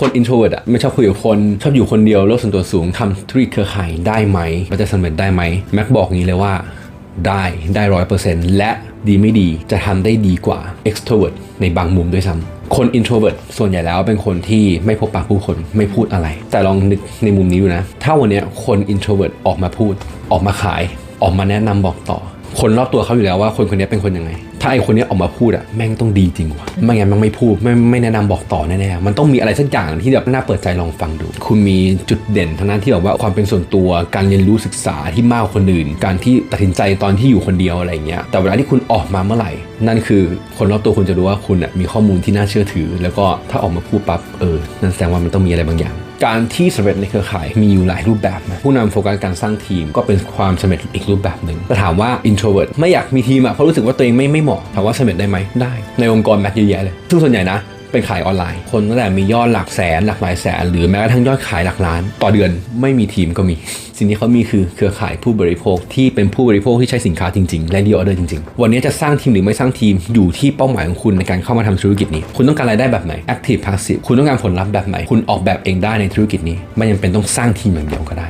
คน introvert อะไม่ชอบคุยกับคนชอบอยู่คนเดียวโลกส่วนตัวสูงทำธุรกิจเครือข่ายได้ไหม มันจะสำเร็จได้ไหมแม็กบอกงี้เลยว่าได้ได้ร้อยเปอร์เซ็นต์และดีไม่ดีจะทำได้ดีกว่า extrovert ในบางมุมด้วยซ้ำคน introvert ส่วนใหญ่แล้วเป็นคนที่ไม่พบปะผู้คนไม่พูดอะไร แต่ลองนึกในมุมนี้ดูนะ ถ้าวันนี้คน introvert ออกมาพูด ออกมาขาย ออกมาแนะนำบอกต่อ คนรอบตัวเขาอยู่แล้วว่าคนคนนี้เป็นคนยังไง ถ้าไอคนนี้ออกมาพูดอะแม่งต้องดีจริงวะไม่งั้นมันไม่พูดไม่ไม่แนะนำบอกต่อแน่ๆมันต้องมีอะไรสักอย่างที่แบบน่าเปิดใจลองฟังดู คุณมีจุดเด่นทางด้นที่แบบว่าความเป็นส่วนตัวการเรียนรู้ศึกษาที่มากกว่าคนอื่น การที่ตัดสินใจตอนที่อยู่คนเดียวอะไรเงี้ยแต่เวลาที่คุณออกมาเมื่อไหร่ นั่นคือคนรอบตัวคุณจะรู้ว่าคุณอะมีข้อมูลที่น่าเชื่อถือ แล้วก็ถ้าออกมาพูดปั๊บเออนั่นแสดงว่ามันต้องมีอะไรบางอย่าง การที่สำเร็จในเครือข่ายมีอยู่หลายรูปแบบนะผู้นำโฟกัสการสร้างทีมก็เป็นความสำเร็จอีกรูปแบบหนึ่งแต่ถามว่า introvert ไม่อยากมีทีมอะเพราะรู้สึกว่าตัวเองไม่ไม่เหมาะถามว่าสำเร็จได้ไหมได้ ในองค์กรแม็กเยอะแยะเลยซึ่งส่วนใหญ่นะ เป็นขายออนไลน์ คนตั้งแต่มียอดหลักแสนหลักหลายแสน หรือแม้กระทั่งยอดขายหลักล้าน ต่อเดือนไม่มีทีมก็มี สิ่งที่เขามีคือเครือข่ายผู้บริโภคที่เป็นผู้บริโภคที่ใช้สินค้าจริง ๆ และดีออเดอร์จริง ๆ วันนี้จะสร้างทีมหรือไม่สร้างทีมอยู่ที่เป้าหมายของคุณในการเข้ามาทำธุรกิจนี้ คุณต้องการรายได้แบบไหน active passive คุณต้องการผลลัพธ์แบบไหน คุณออกแบบเองได้ในธุรกิจนี้ไม่จำเป็นต้องสร้างทีมอย่างเดียวก็ได้